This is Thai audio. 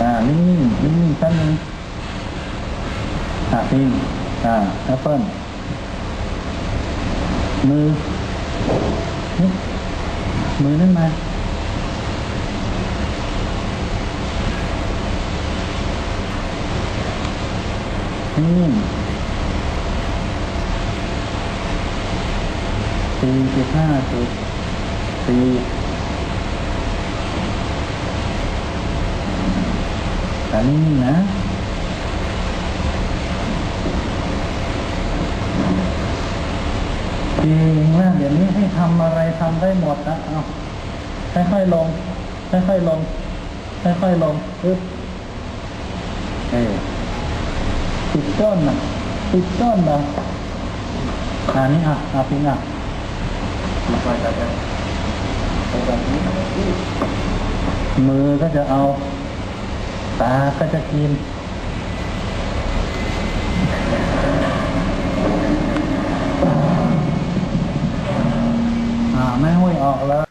อ่านิ่งนิ่งตั้งอ่าพิงอ่าแอปเปิลมือนี่มือนั่นมานิ่งสี่สิบห้าสิบสี่ นี่นะ จริงว่าเดี๋ยวนี้ให้ทำอะไรทำได้หมดนะเอาค่อยๆลง ค่อยๆลง ค่อยๆลงปึ๊บเออติดต้นนะติดต้นนะอ่านี่อะอะพิงอะไปกันกันไปแบบนี้มือก็จะเอา ตาก็จะกิน อ่า ไม่ห้วยออกแล้ว